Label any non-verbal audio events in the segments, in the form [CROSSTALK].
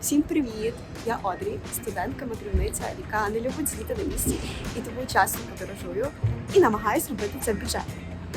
Всім привіт! Я Одрі, студентка мандрівниця, яка не любить сидіти на місці і тому часто подорожую і намагаюсь робити це бюджетно.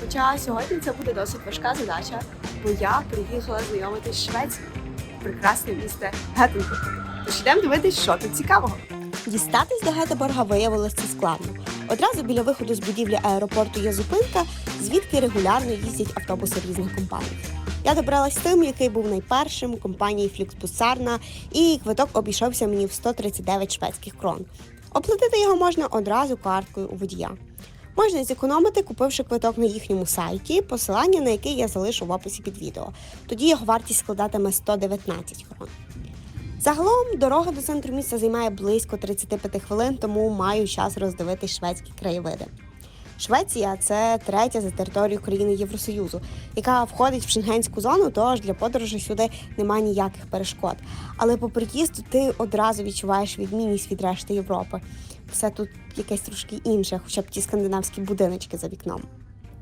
Хоча сьогодні це буде досить важка задача, бо я приїхала знайомитись з Швецією, прекрасне місто Гетенбург. Тож йдемо дивитись, що тут цікавого. Дістатись до Гетеборга виявилося складно. Одразу біля виходу з будівлі аеропорту є зупинка, звідки регулярно їздять автобуси різних компаній. Я добралась тим, який був найпершим компанії Фліксбусарна, і квиток обійшовся мені в 139 шведських крон. Оплатити його можна одразу карткою у водія. Можна зекономити, купивши квиток на їхньому сайті, посилання на який я залишу в описі під відео. Тоді його вартість складатиме 119 крон. Загалом дорога до центру міста займає близько 35 хвилин, тому маю час роздивитись шведські краєвиди. Швеція це третя за територією країни Євросоюзу, яка входить в шенгенську зону, тож для подорожі сюди немає ніяких перешкод. Але по приїзду ти одразу відчуваєш відмінність від решти Європи. Все тут якесь трошки інше, хоча б ті скандинавські будиночки за вікном.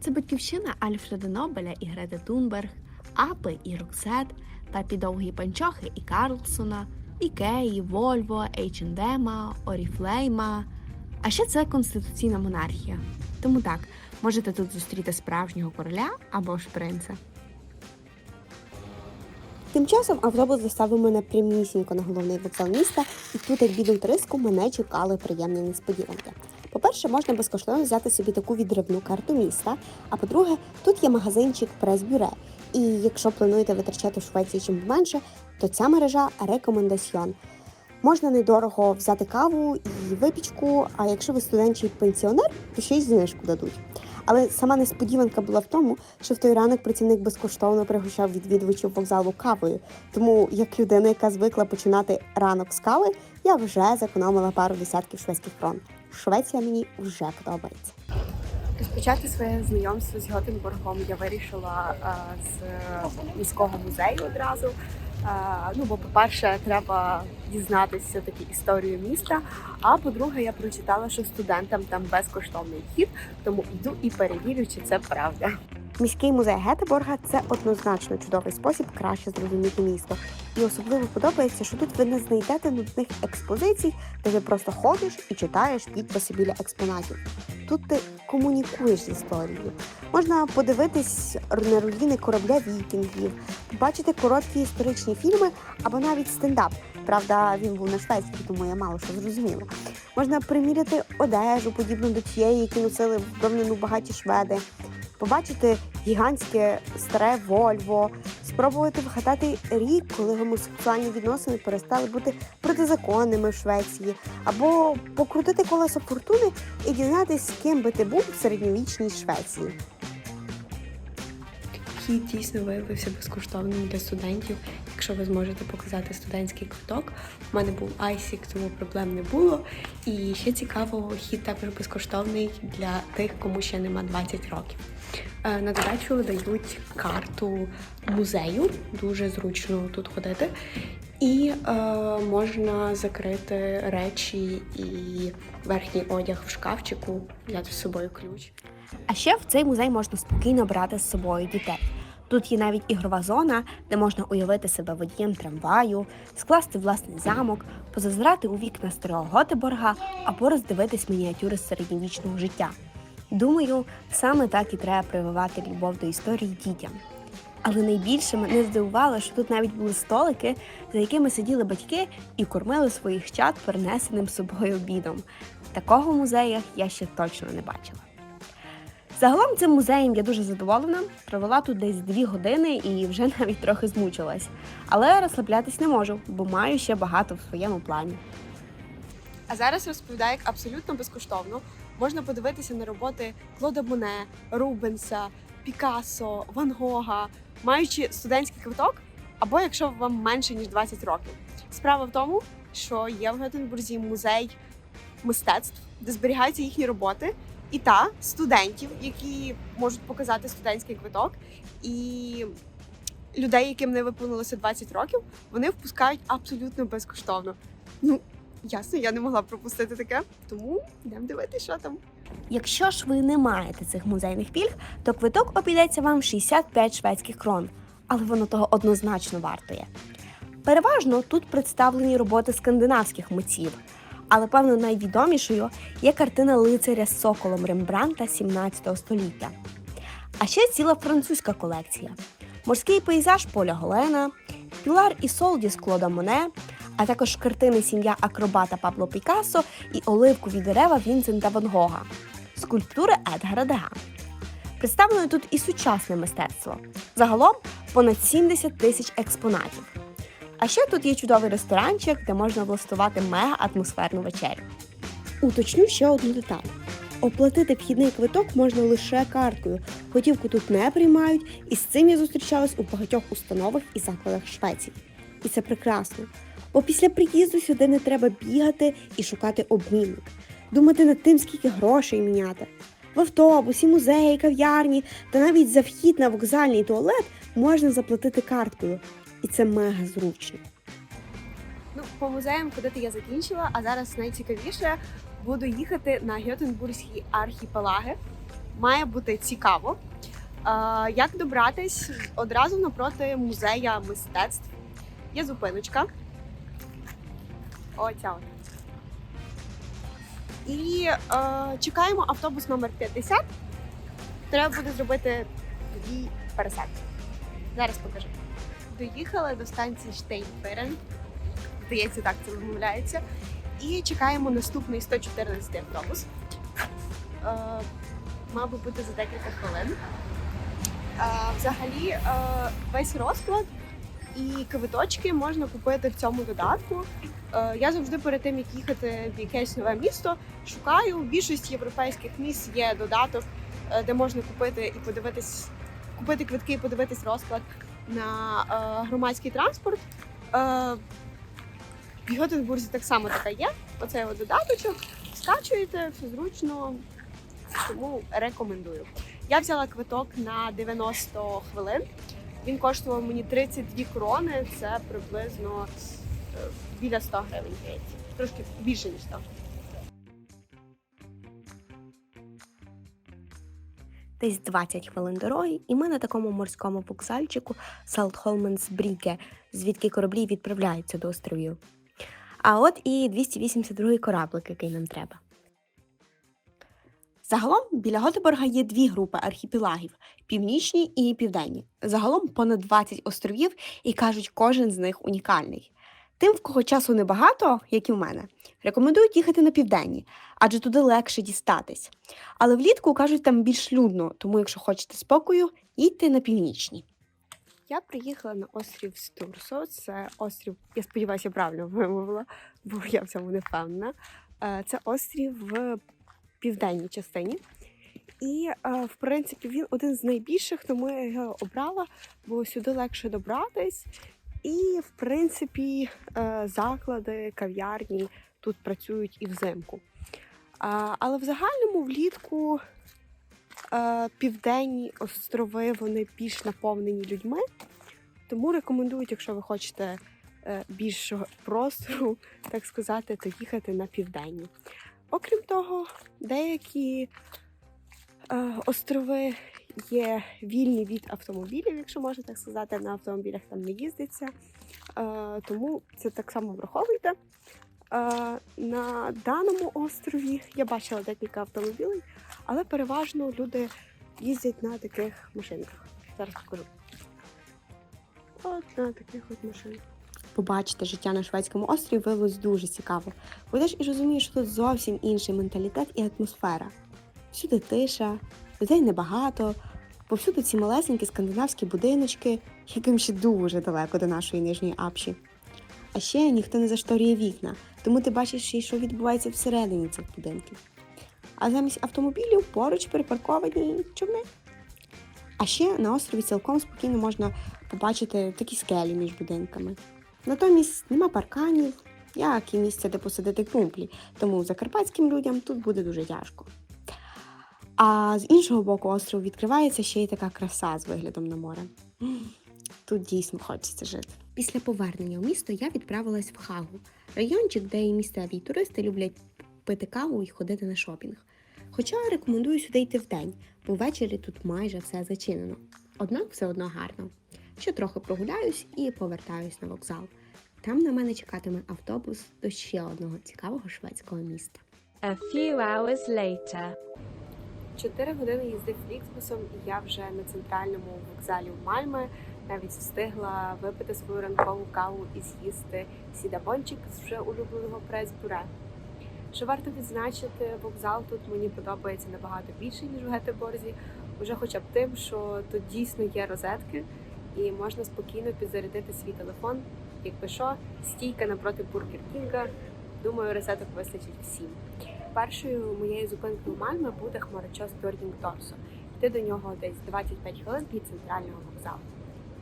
Це батьківщина Альфреда Нобеля і Грети Тунберг, Апи і Роксет, Пепі Довгі Панчохи і Карлсона, Ікеї, Вольво, H&M, Оріфлейма. А ще це конституційна монархія. Тому так, можете тут зустріти справжнього короля або ж принца. Тим часом автобус доставив мене прямісінько на головний вокзал міста, і тут, як бідну триску, мене чекали приємні несподіванки. По-перше, можна безкоштовно взяти собі таку відривну карту міста. А по-друге, тут є магазинчик прес-бюре. І якщо плануєте витрачати в Швеції чим менше, то ця мережа рекомендаціон. Можна недорого взяти каву і випічку, а якщо ви студент чи пенсіонер, то ще й знижку дадуть. Але сама несподіванка була в тому, що в той ранок працівник безкоштовно пригощав відвідувачів вокзалу кавою. Тому, як людина, яка звикла починати ранок з кави, я вже зекономила пару десятків шведських крон. Швеція мені вже подобається. Розпочати своє знайомство з Готенбургом я вирішила е, з міського музею одразу. Е, Ну, бо, по-перше, треба дізнатися все-таки історію міста. А по-друге, я прочитала, що студентам там безкоштовний вхід, тому йду і перевірю, чи це правда. Міський музей Гетеборга це однозначно чудовий спосіб краще зрозуміти місто. І особливо подобається, що тут ви не знайдете нудних експозицій, де ти просто ходиш і читаєш підписи біля експонатів. Тут ти комунікуєш з історією. Можна подивитись на руїни корабля вікінгів, побачити короткі історичні фільми або навіть стендап. Правда, він був на шведській, тому я мало що зрозуміла. Можна приміряти одежу, подібну до тієї, які носили в багаті шведи побачити гігантське старе Вольво, спробувати вгадати рік, коли гомосексуальні відносини перестали бути протизаконними в Швеції, або покрутити колеса фортуни і дізнатися, ким би ти був в середньовічній Швеції. Вхід дійсно виявився безкоштовним для студентів. Якщо ви зможете показати студентський квиток, у мене був ISIC, тому проблем не було. І ще цікаво, вхід також безкоштовний для тих, кому ще нема 20 років. Е, На додачу дають карту музею, дуже зручно тут ходити. І е, можна закрити речі і верхній одяг в шкафчику, взяти з собою ключ. А ще в цей музей можна спокійно брати з собою дітей. Тут є навіть ігрова зона, де можна уявити себе водієм трамваю, скласти власний замок, позазирати у вікна старого Готеборга або роздивитись мініатюри середньовічного життя. Думаю, саме так і треба прививати любов до історії дітям. Але найбільше мене здивувало, що тут навіть були столики, за якими сиділи батьки і кормили своїх чат перенесеним собою обідом. Такого в музеях я ще точно не бачила. Загалом цим музеєм я дуже задоволена. Провела тут десь дві години і вже [LAUGHS] навіть трохи змучилась. Але розслаблятись не можу, бо маю ще багато в своєму плані. А зараз розповідаю, як абсолютно безкоштовно можна подивитися на роботи Клода Моне, Рубенса, Пікассо, Ван Гога, маючи студентський квиток, або якщо вам менше ніж 20 років. Справа в тому, що є в Гетенбурзі музей мистецтв, де зберігаються їхні роботи, і та студентів, які можуть показати студентський квиток, і людей, яким не виповнилося 20 років, вони впускають абсолютно безкоштовно. Ну, ясно, я не могла пропустити таке, тому йдемо дивитися, що там. Якщо ж ви не маєте цих музейних пільг, то квиток обійдеться вам 65 шведських крон, але воно того однозначно вартує. Переважно тут представлені роботи скандинавських митців, але певно найвідомішою є картина лицаря з соколом Рембранта 17 століття. А ще ціла французька колекція: морський пейзаж Поля Голена, Пілар і Солдіс Клода Моне, а також картини сім'я акробата Пабло Пікассо і оливкові дерева Вінсента Ван Гога, скульптури Едгара Дега. Представлено тут і сучасне мистецтво. Загалом понад 70 тисяч експонатів. А ще тут є чудовий ресторанчик, де можна влаштувати мега атмосферну вечерю. Уточню ще одну деталь. Оплатити вхідний квиток можна лише карткою. Готівку тут не приймають, і з цим я зустрічалась у багатьох установах і закладах Швеції. І це прекрасно. Бо після приїзду сюди не треба бігати і шукати обмінник, думати над тим, скільки грошей міняти. В автобусі, музеї, кав'ярні та навіть за вхід на вокзальний туалет можна заплатити карткою. І це мега зручно. Ну, по музеям ходити я закінчила, а зараз найцікавіше буду їхати на Гетенбурзькі архіпелаги. Має бути цікаво. Як добратись одразу напроти музея мистецтв? Є зупиночка. Оця от. І е, чекаємо автобус номер 50. Треба буде зробити дві пересадки. Зараз покажу. Доїхали до станції Штейнферен. Здається, так це вимовляється. І чекаємо наступний 114 автобус. Е, би бути за декілька хвилин. Е, взагалі, е, весь розклад і квиточки можна купити в цьому додатку. Е, я завжди перед тим, як їхати в якесь нове місто, шукаю. В більшості європейських міст є додаток, е, де можна купити і подивитись, купити квитки і подивитись розклад на е, громадський транспорт. В Готенбурзі так само така є. Оцей додаточок. Скачуєте, все зручно, тому рекомендую. Я взяла квиток на 90 хвилин. Він коштував мені 32 крони, це приблизно е, біля 100 гривень. Трошки більше, ніж 100. Десь 20 хвилин дороги, і ми на такому морському вокзальчику Салтхолменсбріке, звідки кораблі відправляються до островів. А от і 282 кораблик, який нам треба. Загалом біля Готеборга є дві групи архіпелагів північні і південні. Загалом понад 20 островів, і кажуть, кожен з них унікальний. Тим, в кого часу небагато, як і в мене, рекомендують їхати на південні, адже туди легше дістатись. Але влітку кажуть, там більш людно, тому якщо хочете спокою, їдьте на північні. Я приїхала на острів Стурсо. Це острів, я сподіваюся, правильно вимовила, бо я в цьому не впевнена. Е, Це острів в південній частині. І, е, в принципі, він один з найбільших, тому я його обрала, бо сюди легше добратись. І, в принципі, е, заклади, кав'ярні тут працюють і взимку. Але в загальному влітку е, південні острови вони більш наповнені людьми. Тому рекомендують, якщо ви хочете більшого простору, так сказати, то їхати на південні. Окрім того, деякі е, острови є вільні від автомобілів, якщо можна так сказати, на автомобілях там не їздиться. Е, тому це так само враховуйте. Е, на даному острові я бачила декілька автомобілів, але переважно люди їздять на таких машинках. Зараз покажу. От на таких от машинках. Побачити життя на шведському острові виявилось дуже цікаво. Бо і розумієш, що тут зовсім інший менталітет і атмосфера. Всюди тиша, людей небагато, повсюди ці малесенькі скандинавські будиночки, яким ще дуже далеко до нашої нижньої апші. А ще ніхто не зашторює вікна, тому ти бачиш, що відбувається всередині цих будинків. А замість автомобілів поруч припарковані човни. А ще на острові цілком спокійно можна побачити такі скелі між будинками. Натомість нема парканів, як і місця, де посадити крумплі, тому закарпатським людям тут буде дуже тяжко. А з іншого боку острову відкривається ще й така краса з виглядом на море. Тут дійсно хочеться жити. Після повернення в місто я відправилась в Хагу, райончик, де і місцеві туристи люблять пити каву і ходити на шопінг. Хоча рекомендую сюди йти вдень, бо ввечері тут майже все зачинено. Однак все одно гарно. Ще трохи прогуляюсь і повертаюсь на вокзал. Там на мене чекатиме автобус до ще одного цікавого шведського міста. A few hours later. Чотири години їзди фліксбусом, і я вже на центральному вокзалі в Мальме. Навіть встигла випити свою ранкову каву і з'їсти сідабончик з вже улюбленого прес-буре. Що варто відзначити, вокзал тут мені подобається набагато більше, ніж в Гетеборзі. Уже хоча б тим, що тут дійсно є розетки, і можна спокійно підзарядити свій телефон. Якби що, стійка напроти Бургер Кінга. Думаю, розеток вистачить всім. Першою моєю зупинкою в Мальме буде хмарочос Дорнінг Торсо. Йти до нього десь 25 хвилин від центрального вокзалу.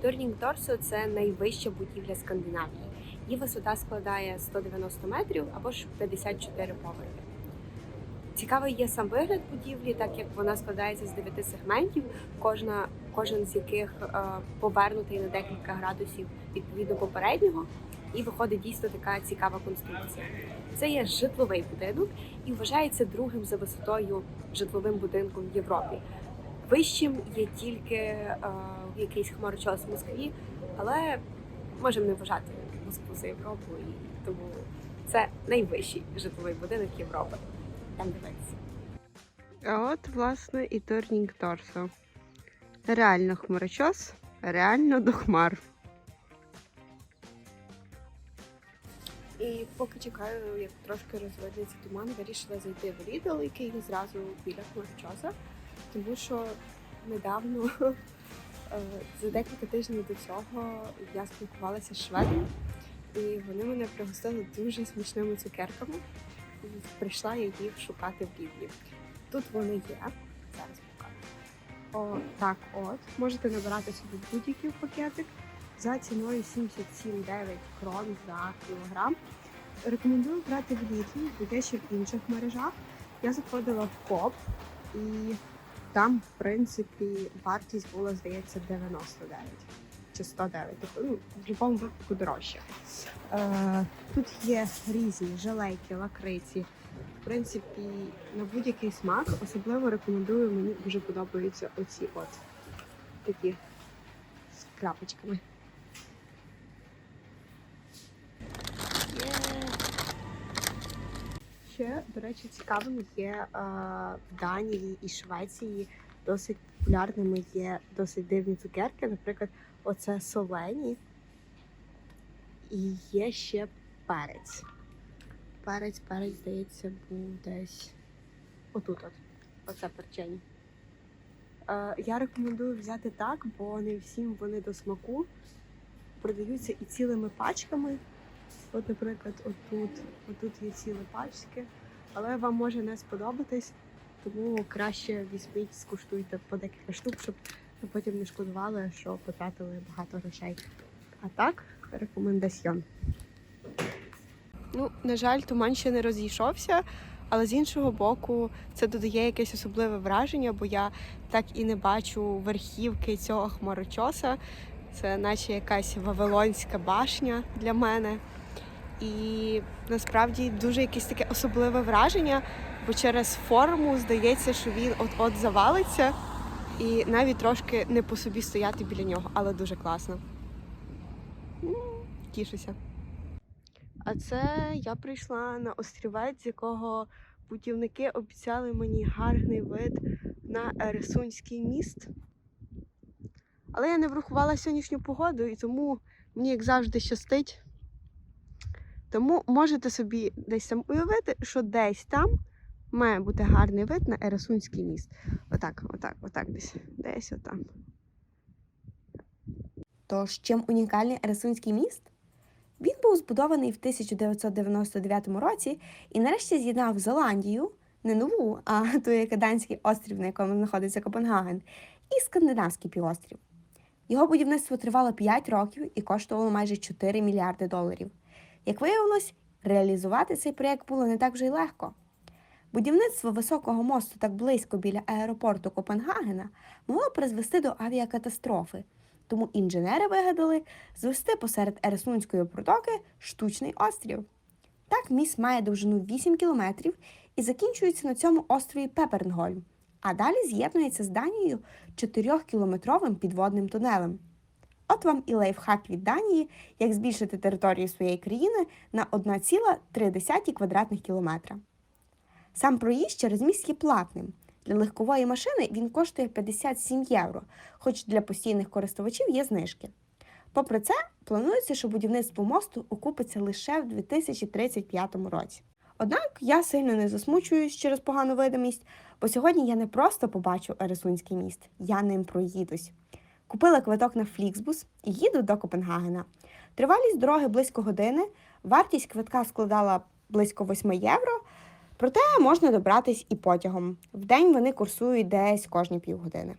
Дорнінг Торсо це найвища будівля Скандинавії. Її висота складає 190 метрів або ж 54 поверхи. Цікавий є сам вигляд будівлі, так як вона складається з дев'яти сегментів, кожна, кожен з яких е, повернутий на декілька градусів відповідно попереднього, і виходить дійсно така цікава конструкція. Це є житловий будинок і вважається другим за висотою житловим будинком в Європі. Вищим є тільки е, якийсь хмарочос в Москві, але можемо не вважати Москву за Європу, і тому це найвищий житловий будинок Європи. Там дивитися. А от, власне, і Торнінг Торсо. Реально хмарочос, реально до хмар. І поки чекаю, як трошки розвиднеться туман, вирішила зайти в Lidl, який зразу біля хмарочоса, тому що недавно, [LAUGHS] е, за декілька тижнів до цього, я спілкувалася з шведом, і вони мене пригостили дуже смачними цукерками. Прийшла я їх шукати в Лідлі. Тут вони є. Зараз покажу. О, так от. Можете набирати собі будь-який пакетик за ціною 77,9 крон за кілограм. Рекомендую брати в Лідлі, бо є ще в інших мережах. Я заходила в КОП і там, в принципі, вартість була, здається, 99 чи 109. Тобто, ну, в будь-якому випадку дорожче. Е, тут є різні жалейки, лакриці. Принципі, на будь-який смак особливо рекомендую. Мені дуже подобаються оці от такі з крапочками. Ще, до речі, цікавим є е, в Данії і Швеції досить популярними є досить дивні цукерки. Наприклад, оце солені. І є ще перець. Перець, перець, здається, був десь отут от. Оце перчені. Е, я рекомендую взяти так, бо не всім вони до смаку продаються і цілими пачками. От, наприклад, отут, отут є цілі пачки, але вам може не сподобатись, тому краще візьміть, скуштуйте по декілька штук, щоб ви потім не шкодували, що потратили багато грошей. А так, рекомендаціон. Ну, на жаль, туман ще не розійшовся, але з іншого боку, це додає якесь особливе враження, бо я так і не бачу верхівки цього хмарочоса. Це наче якась вавилонська башня для мене. І насправді дуже якесь таке особливе враження, бо через форму здається, що він от-от завалиться, і навіть трошки не по собі стояти біля нього, але дуже класно. Тішуся. А це я прийшла на острівець, з якого будівники обіцяли мені гарний вид на Ересунський міст. Але я не врахувала сьогоднішню погоду, і тому мені, як завжди, щастить. Тому можете собі десь там уявити, що десь там має бути гарний вид на Ересунський міст. Отак, отак, отак десь. Десь отам. Тож, чим унікальний Ересунський міст? Він був збудований в 1999 році і нарешті з'єднав Зеландію, не нову, а [LAUGHS] той Каданський острів, на якому знаходиться Копенгаген, і скандинавський півострів. Його будівництво тривало 5 років і коштувало майже 4 мільярди доларів. Як виявилось, реалізувати цей проєкт було не так вже й легко. Будівництво високого мосту так близько біля аеропорту Копенгагена могло призвести до авіакатастрофи, тому інженери вигадали звести посеред Ересунської протоки штучний острів. Так, міст має довжину 8 кілометрів і закінчується на цьому острові Пепернгольм, а далі з'єднується з Данією 4-кілометровим підводним тунелем. От вам і лайфхак від Данії, як збільшити територію своєї країни на 1,3 квадратних кілометра. Сам проїзд через міст є платним. Для легкової машини він коштує 57 євро, хоч для постійних користувачів є знижки. Попри це, планується, що будівництво мосту окупиться лише в 2035 році. Однак я сильно не засмучуюсь через погану видимість, бо сьогодні я не просто побачу Ересунський міст, я ним проїдусь. Купила квиток на Фліксбус і їду до Копенгагена. Тривалість дороги близько години, вартість квитка складала близько 8 євро, проте можна добратись і потягом. В день вони курсують десь кожні півгодини.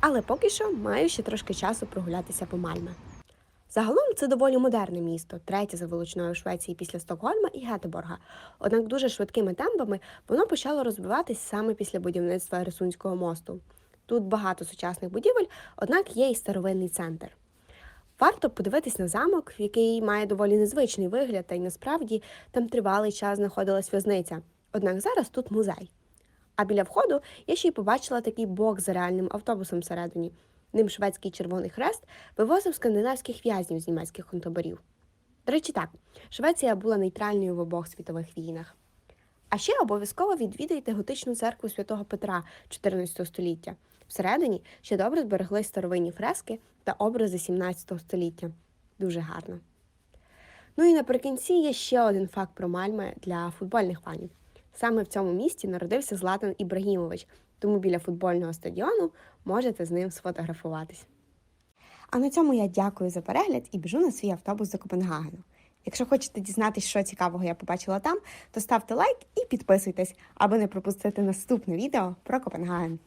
Але поки що маю ще трошки часу прогулятися по Мальме. Загалом це доволі модерне місто, третє за величиною Швеції після Стокгольма і Гетеборга. Однак дуже швидкими темпами воно почало розвиватись саме після будівництва Ересунського мосту. Тут багато сучасних будівель, однак є і старовинний центр. Варто подивитись на замок, який має доволі незвичний вигляд, та й насправді там тривалий час знаходилась в'язниця. Однак зараз тут музей. А біля входу я ще й побачила такий бокс з реальним автобусом всередині. Ним шведський Червоний Хрест вивозив скандинавських в'язнів з німецьких концтаборів. До речі, так, Швеція була нейтральною в обох світових війнах. А ще обов'язково відвідайте готичну церкву святого Петра 14 століття. Всередині ще добре зберегли старовинні фрески та образи 17 століття. Дуже гарно. Ну і наприкінці є ще один факт про Мальме для футбольних фанів. Саме в цьому місті народився Златан Ібрагімович, тому біля футбольного стадіону можете з ним сфотографуватись. А на цьому я дякую за перегляд і біжу на свій автобус до Копенгагену. Якщо хочете дізнатися, що цікавого я побачила там, то ставте лайк і підписуйтесь, аби не пропустити наступне відео про Копенгаген.